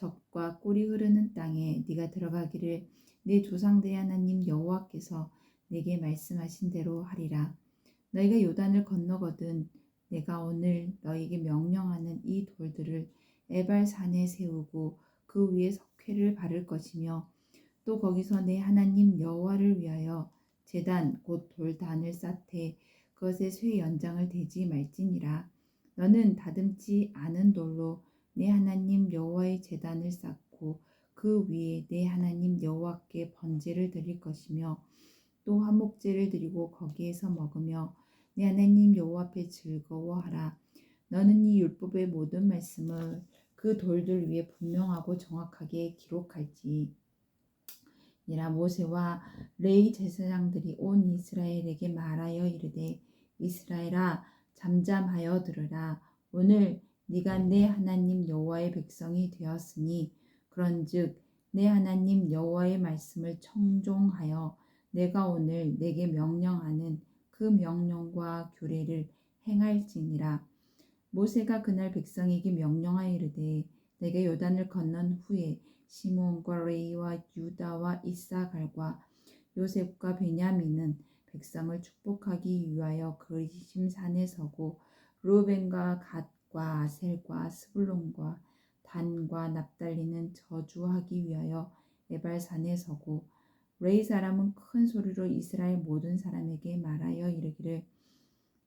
적과 꿀이 흐르는 땅에 네가 들어가기를 내 조상들의 하나님 여호와께서 내게 말씀하신 대로 하리라. 너희가 요단을 건너거든 내가 오늘 너희에게 명령하는 이 돌들을 에발 산에 세우고 그 위에 석회를 바를 것이며 또 거기서 내 하나님 여호와를 위하여 제단 곧 돌단을 쌓되 그것에 쇠 연장을 대지 말지니라 너는 다듬지 않은 돌로 내 하나님 여호와의 제단을 쌓고 그 위에 내 하나님 여호와께 번제를 드릴 것이며 또 화목제를 드리고 거기에서 먹으며 내 하나님 여호와 앞에 즐거워하라. 너는 이 율법의 모든 말씀을 그 돌들 위에 분명하고 정확하게 기록할지. 이라 모세와 레이 제사장들이 온 이스라엘에게 말하여 이르되 이스라엘아 잠잠하여 들으라 오늘 네가 내 하나님 여호와의 백성이 되었으니 그런즉 내 하나님 여호와의 말씀을 청종하여 내가 오늘 내게 명령하는 그 명령과 규례를 행할지니라. 모세가 그날 백성에게 명령하여 이르되 내게 요단을 건넌 후에 시몬과 레이와 유다와 이사갈과 요셉과 베냐민은 백성을 축복하기 위하여 그리심 산에 서고 루벤과 갓 과 아셀과 스불론과 단과 납달리는 저주하기 위하여 에발산에 서고 레이 사람은 큰 소리로 이스라엘 모든 사람에게 말하여 이르기를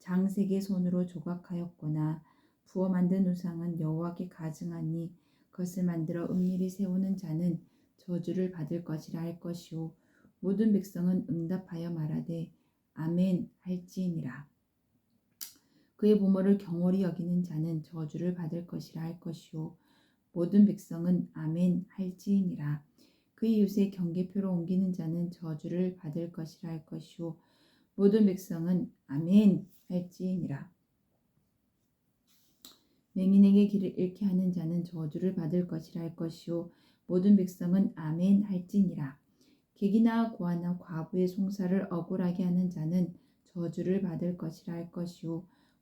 장색의 손으로 조각하였거나 부어 만든 우상은 여호와께 가증하니 그것을 만들어 은밀히 세우는 자는 저주를 받을 것이라 할 것이요 모든 백성은 응답하여 말하되 아멘 할지니라. 그의 부모를 경홀히 여기는 자는 저주를 받을 것이라 할 것이요. 모든 백성은 아멘 할지니라. 그의 이웃의 경계표로 옮기는 자는 저주를 받을 것이라 할 것이요. 모든 백성은 아멘 할지니라. 맹인에게 길을 잃게 하는 자는 저주를 받을 것이라 할 것이요. 모든 백성은 아멘 할지니라. 객이나 고아나 과부의 송사를 억울하게 하는 자는 저주를 받을 것이라 할 것이요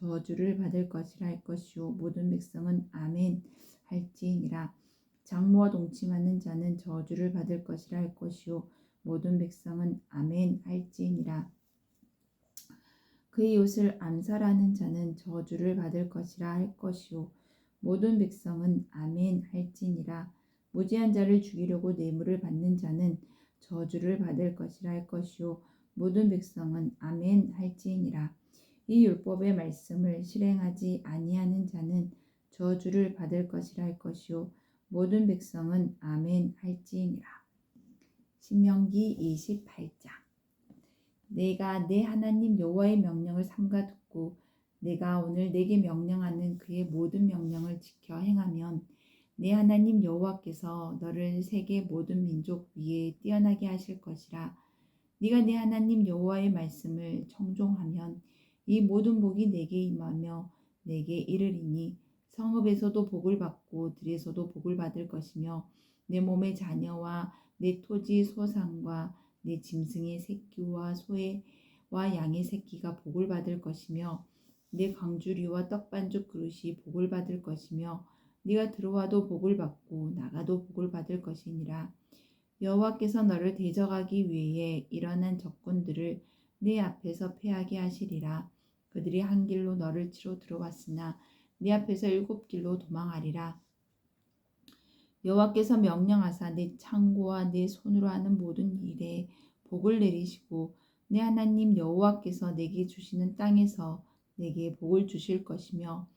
저주를 받을 것이라 할 것이요. 모든 백성은 아멘 할지니라. 장모와 동침하는 자는 저주를 받을 것이라 할 것이요. 모든 백성은 아멘 할지니라. 그의 옷을 암살하는 자는 저주를 받을 것이라 할 것이요. 모든 백성은 아멘 할지니라. 무지한 자를 죽이려고 뇌물을 받는 자는 저주를 받을 것이라 할 것이요. 모든 백성은 아멘 할지니라 이 율법의 말씀을 실행하지 아니하는 자는 저주를 받을 것이라 할 것이요. 모든 백성은 아멘 할지니라. 신명기 28장. 내가 내 하나님 여호와의 명령을 삼가 듣고 내가 오늘 내게 명령하는 그의 모든 명령을 지켜 행하면 내 하나님 여호와께서 너를 세계 모든 민족 위에 뛰어나게 하실 것이라. 네가 내 하나님 여호와의 말씀을 청종하면 이 모든 복이 내게 임하며 내게 이르리니 성읍에서도 복을 받고 들에서도 복을 받을 것이며 내 몸의 자녀와 내 토지 소상과 내 짐승의 새끼와 소와 양의 새끼가 복을 받을 것이며 내 광주리와 떡반죽 그릇이 복을 받을 것이며 네가 들어와도 복을 받고 나가도 복을 받을 것이니라. 여호와께서 너를 대적하기 위해 일어난 적군들을 내 앞에서 패하게 하시리라 그들이 한 길로 너를 치러 들어왔으나 네 앞에서 일곱 길로 도망하리라. 여호와께서 명령하사 내 창고와 내 손으로 하는 모든 일에 복을 내리시고 내 하나님 여호와께서 내게 주시는 땅에서 내게 복을 주실 것이며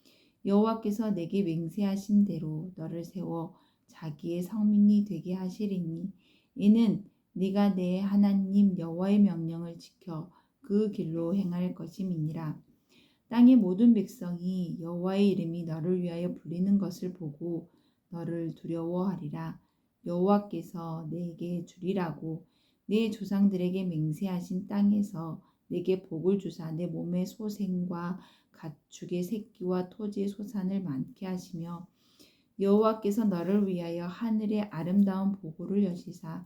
여호와께서 내게 맹세하신 대로 너를 세워 자기의 성민이 되게 하시리니 이는 네가 내 하나님 여호와의 명령을 지켜 그 길로 행할 것임이니라. 땅의 모든 백성이 여호와의 이름이 너를 위하여 불리는 것을 보고 너를 두려워하리라. 여호와께서 내게 주리라고 내 조상들에게 맹세하신 땅에서 내게 복을 주사 내 몸의 소생과 가축의 새끼와 토지의 소산을 많게 하시며 여호와께서 너를 위하여 하늘의 아름다운 보고를 여시사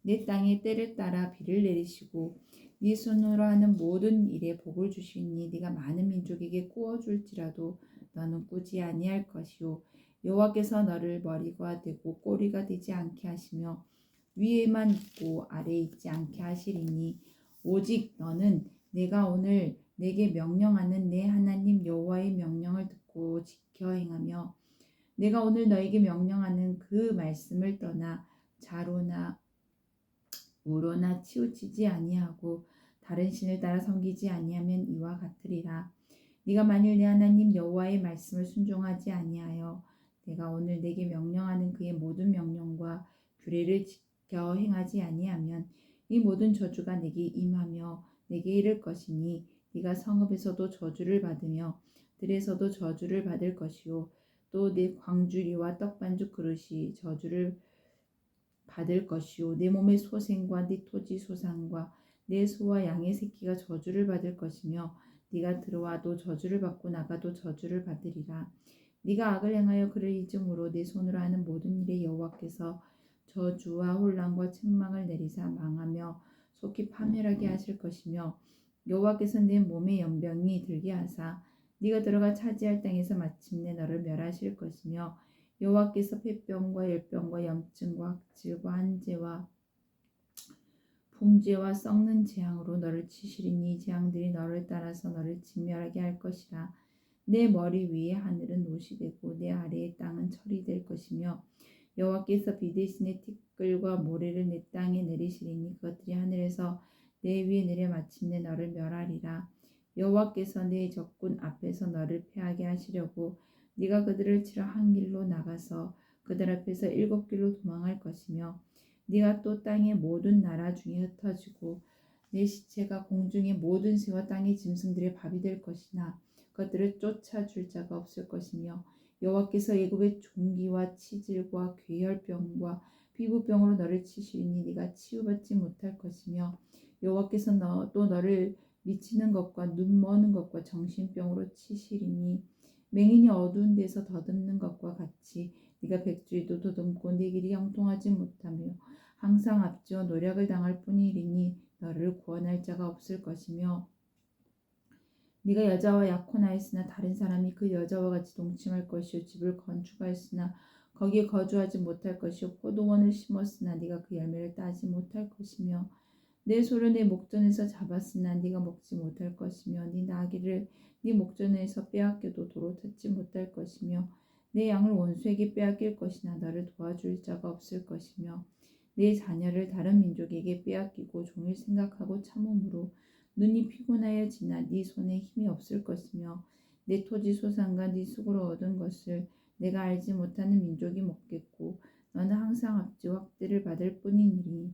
내 땅에 때를 따라 비를 내리시고 네 손으로 하는 모든 일에 복을 주시니 네가 많은 민족에게 꾸어 줄지라도 너는 꾸지 아니할 것이요. 여호와께서 너를 머리가 되고 꼬리가 되지 않게 하시며 위에만 있고 아래에 있지 않게 하시리니 오직 너는 내가 오늘 내게 명령하는 내 하나님 여호와의 명령을 듣고 지켜 행하며 내가 오늘 너에게 명령하는 그 말씀을 떠나 자로나 우로나 치우치지 아니하고 다른 신을 따라 섬기지 아니하면 이와 같으리라. 네가 만일 내 하나님 여호와의 말씀을 순종하지 아니하여 내가 오늘 내게 명령하는 그의 모든 명령과 규례를 지켜 행하지 아니하면 이 모든 저주가 내게 임하며 내게 이를 것이니 네가 성읍에서도 저주를 받으며 들에서도 저주를 받을 것이요 또 내 광주리와 떡반죽 그릇이 저주를 받 을 것이요 내 몸의 소생과 네 토지 소산과 내 소와 양의 새끼가 저주를 받을 것이며 네가 들어와도 저주를 받고 나가도 저주를 받으리라. 네가 악을 행하여 그를 잊음으로 내 손으로 하는 모든 일에 여호와께서 저주와 혼란과 책망을 내리사 망하며 속히 파멸하게 하실 것이며 여호와께서 내 몸에 연병이 들게 하사 네가 들어가 차지할 땅에서 마침내 너를 멸하실 것이며 여호와께서 폐병과 열병과 염증과 학질과 한재와 풍재와 썩는 재앙으로 너를 치시리니 이 재앙들이 너를 따라서 너를 진멸하게 할 것이라. 내 머리 위에 하늘은 옷이 되고 내 아래의 땅은 철이 될 것이며 여호와께서 비 대신에 티끌과 모래를 내 땅에 내리시리니 그것들이 하늘에서 내 위에 내려 마침내 너를 멸하리라. 여호와께서 내 적군 앞에서 너를 패하게 하시려고 네가 그들을 치러 한 길로 나가서 그들 앞에서 일곱 길로 도망할 것이며 네가 또 땅의 모든 나라 중에 흩어지고 내 시체가 공중의 모든 새와 땅의 짐승들의 밥이 될 것이나 그것들을 쫓아줄 자가 없을 것이며 여호와께서 애굽의 종기와 치질과 괴혈병과 피부병으로 너를 치시리니 네가 치유받지 못할 것이며 여호와께서 너, 또 너를 미치는 것과 눈 머는 것과 정신병으로 치시리니 맹인이 어두운 데서 더듬는 것과 같이 네가 백주에도 더듬고 네 길이 형통하지 못하며 항상 앞지어 노력을 당할 뿐이리니 너를 구원할 자가 없을 것이며 네가 여자와 약혼하였으나 다른 사람이 그 여자와 같이 동침할 것이요 집을 건축하였으나 거기에 거주하지 못할 것이요 포도원을 심었으나 네가 그 열매를 따지 못할 것이며 내 소를 내 목전에서 잡았으나 네가 먹지 못할 것이며 네 나귀를 네 목전에서 빼앗겨도 도로 찾지 못할 것이며 내 양을 원수에게 빼앗길 것이나 너를 도와줄 자가 없을 것이며 내 자녀를 다른 민족에게 빼앗기고 종일 생각하고 참음으로 눈이 피곤하여 지나 네 손에 힘이 없을 것이며 내 토지 소산과 네 수고로 얻은 것을 내가 알지 못하는 민족이 먹겠고 너는 항상 압지 확대를 받을 뿐이니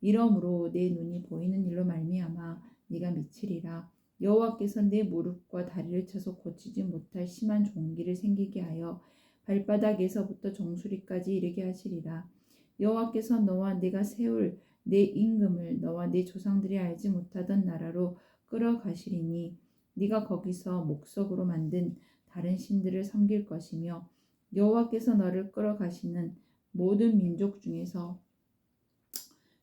이러므로 내 눈이 보이는 일로 말미암아 네가 미치리라. 여호와께서 내 무릎과 다리를 쳐서 고치지 못할 심한 종기를 생기게 하여 발바닥에서부터 정수리까지 이르게 하시리라. 여호와께서 너와 네가 세울 내 임금을 너와 네 조상들이 알지 못하던 나라로 끌어가시리니 네가 거기서 목석으로 만든 다른 신들을 섬길 것이며 여호와께서 너를 끌어가시는 모든 민족 중에서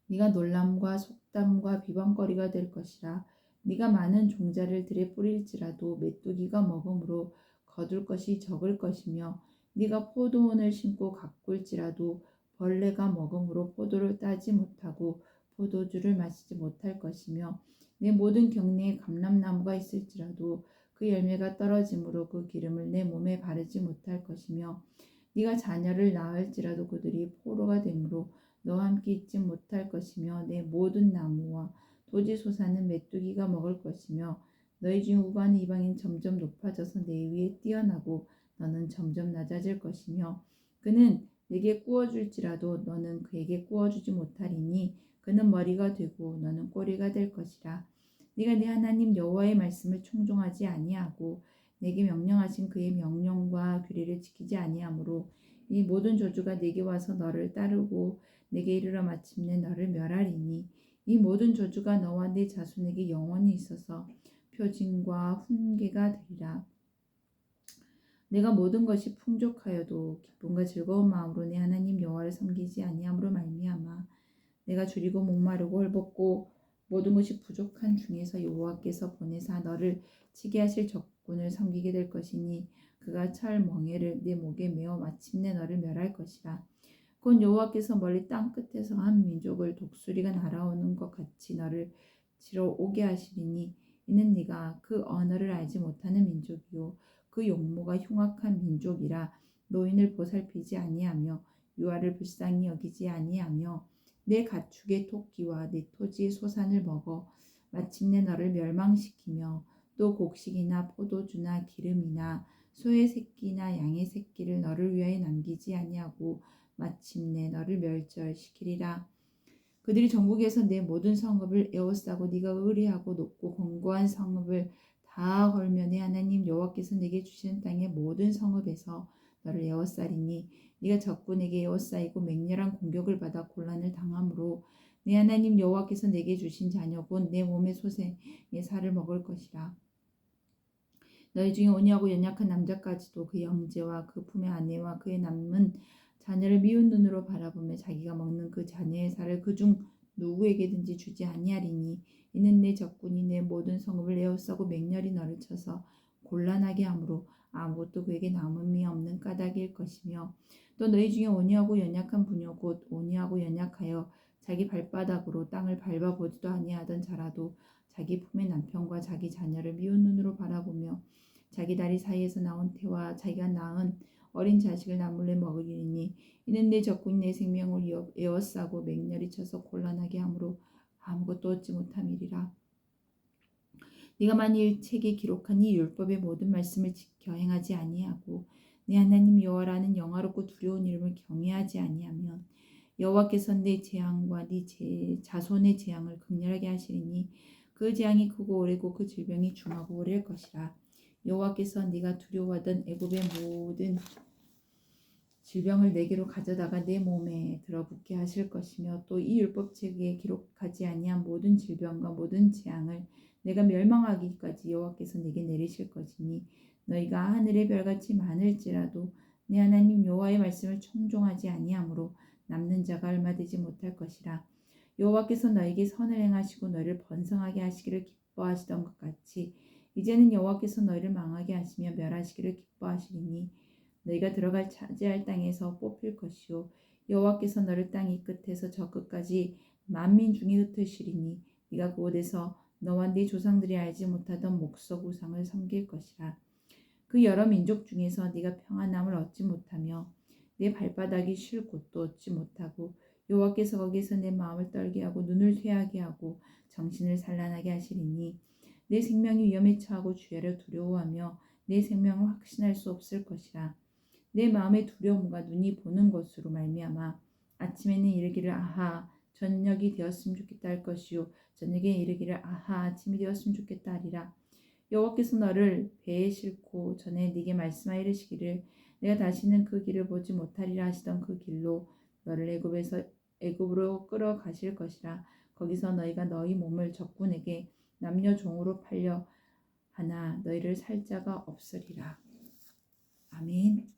네가 놀람과 속담과 비방거리가 될 것이라. 네가 많은 종자를 들에 뿌릴지라도 메뚜기가 먹음으로 거둘 것이 적을 것이며 네가 포도원을 심고 가꿀지라도 벌레가 먹음으로 포도를 따지 못하고 포도주를 마시지 못할 것이며 내 모든 경내에 감람나무가 있을지라도 그 열매가 떨어짐으로 그 기름을 내 몸에 바르지 못할 것이며 네가 자녀를 낳을지라도 그들이 포로가 되므로 너와 함께 있지 못할 것이며 내 모든 나무와 토지 소사는 메뚜기가 먹을 것이며 너희 중 우고하는 이방인 점점 높아져서 내 위에 뛰어나고 너는 점점 낮아질 것이며 그는 내게 꾸어줄지라도 너는 그에게 꾸어주지 못하리니 그는 머리가 되고 너는 꼬리가 될 것이라. 네가 네 하나님 여호와의 말씀을 청종하지 아니하고 내게 명령하신 그의 명령과 규례를 지키지 아니하므로 이 모든 저주가 내게 와서 너를 따르고 내게 이르러 마침내 너를 멸하리니 이 모든 저주가 너와 네 자손에게 영원히 있어서 표징과 훈계가 되리라. 내가 모든 것이 풍족하여도 기쁨과 즐거운 마음으로 내 하나님 여호와를 섬기지 아니함으로 말미암아 내가 줄이고 목마르고 헐벗고 모든 것이 부족한 중에서 여호와께서 보내사 너를 치게 하실 적군을 섬기게 될 것이니 그가 철 멍에를 내 목에 메어 마침내 너를 멸할 것이라 곧 여호와께서 멀리 땅 끝에서 한 민족을 독수리가 날아오는 것 같이 너를 치러 오게 하시리니 이는 네가 그 언어를 알지 못하는 민족이요. 그 용모가 흉악한 민족이라 노인을 보살피지 아니하며 유아를 불쌍히 여기지 아니하며 내 가축의 토끼와 내 토지의 소산을 먹어 마침내 너를 멸망시키며 또 곡식이나 포도주나 기름이나 소의 새끼나 양의 새끼를 너를 위하여 남기지 아니하고 마침내 너를 멸절시키리라. 그들이 전국에서 내 모든 성읍을 에워싸고 네가 의리하고 높고 견고한 성읍을 다내 하나님 여호와께서 내게 주시는 땅의 모든 성읍에서 너를 에워싸리니 네가 적군에게 에워싸이고 맹렬한 공격을 받아 곤란을 당함으로 내 하나님 여호와께서 내게 주신 자녀 곧내 몸의 소생의 살을 먹을 것이라. 너희 중에 온유하고 연약한 남자까지도 그 형제와 그 품의 아내와 그의 남은 자녀를 미운 눈으로 바라보며 자기가 먹는 그 자녀의 살을 그중 누구에게든지 주지 아니하리니 이는 내 적군이 내 모든 성읍을 에워싸고 맹렬히 너를 쳐서 곤란하게 함으로 아무것도 그에게 남음이 없는 까닭일 것이며 또 너희 중에 온유하고 연약한 부녀 곧 온유하고 연약하여 자기 발바닥으로 땅을 밟아보지도 아니하던 자라도 자기 품의 남편과 자기 자녀를 미운 눈으로 바라보며 자기 다리 사이에서 나온 태와 자기가 낳은 어린 자식을 나물래 먹으리니 이는 내 적군이 내 생명을 에워싸고 맹렬히 쳐서 곤란하게 함으로 아무것도 얻지 못함이리라. 네가 만일 책에 기록한 이 율법의 모든 말씀을 지켜 행하지 아니하고 내 하나님 여호와라는 영화롭고 두려운 이름을 경외하지 아니하면 여호와께서 내 재앙과 네 제, 자손의 재앙을 극렬하게 하시리니 그 재앙이 크고 오래고 그 질병이 중하고 오래일 것이라. 여호와께서 네가 두려워하던 애굽의 모든 질병을 내게로 가져다가 내 몸에 들어붙게 하실 것이며 또 이 율법책에 기록하지 아니한 모든 질병과 모든 재앙을 내가 멸망하기까지 여호와께서 내게 내리실 것이니 너희가 하늘의 별같이 많을지라도 내 하나님 여호와의 말씀을 청종하지 아니하므로 남는 자가 얼마 되지 못할 것이라. 여호와께서 너에게 선을 행하시고 너희를 번성하게 하시기를 기뻐하시던 것 같이 이제는 여호와께서 너희를 망하게 하시며 멸하시기를 기뻐하시리니 너희가 들어갈 차지할 땅에서 뽑힐 것이요. 여호와께서 너를 땅이 끝에서 저 끝까지 만민 중에 흩으시리니 네가 그곳에서 너와 네 조상들이 알지 못하던 목석 우상을 섬길 것이라. 그 여러 민족 중에서 네가 평안함을 얻지 못하며 내 발바닥이 쉴 곳도 얻지 못하고 여호와께서 거기서 내 마음을 떨게 하고 눈을 쇠하게 하고 정신을 산란하게 하시리니 내 생명이 위험에 처하고 주야를 두려워하며 내 생명을 확신할 수 없을 것이라 내 마음의 두려움과 눈이 보는 것으로 말미암아 아침에는 이르기를 아하 저녁이 되었으면 좋겠다 할 것이요. 저녁에 이르기를 아하 아침이 되었으면 좋겠다 하리라. 여호와께서 너를 배에 싣고 전에 네게 말씀하여 이르시기를 내가 다시는 그 길을 보지 못하리라 하시던 그 길로 너를 애굽에서 애굽으로 끌어가실 것이라. 거기서 너희가 너희 몸을 적군에게 남녀 종으로 팔려 하나 너희를 살 자가 없으리라. 아멘.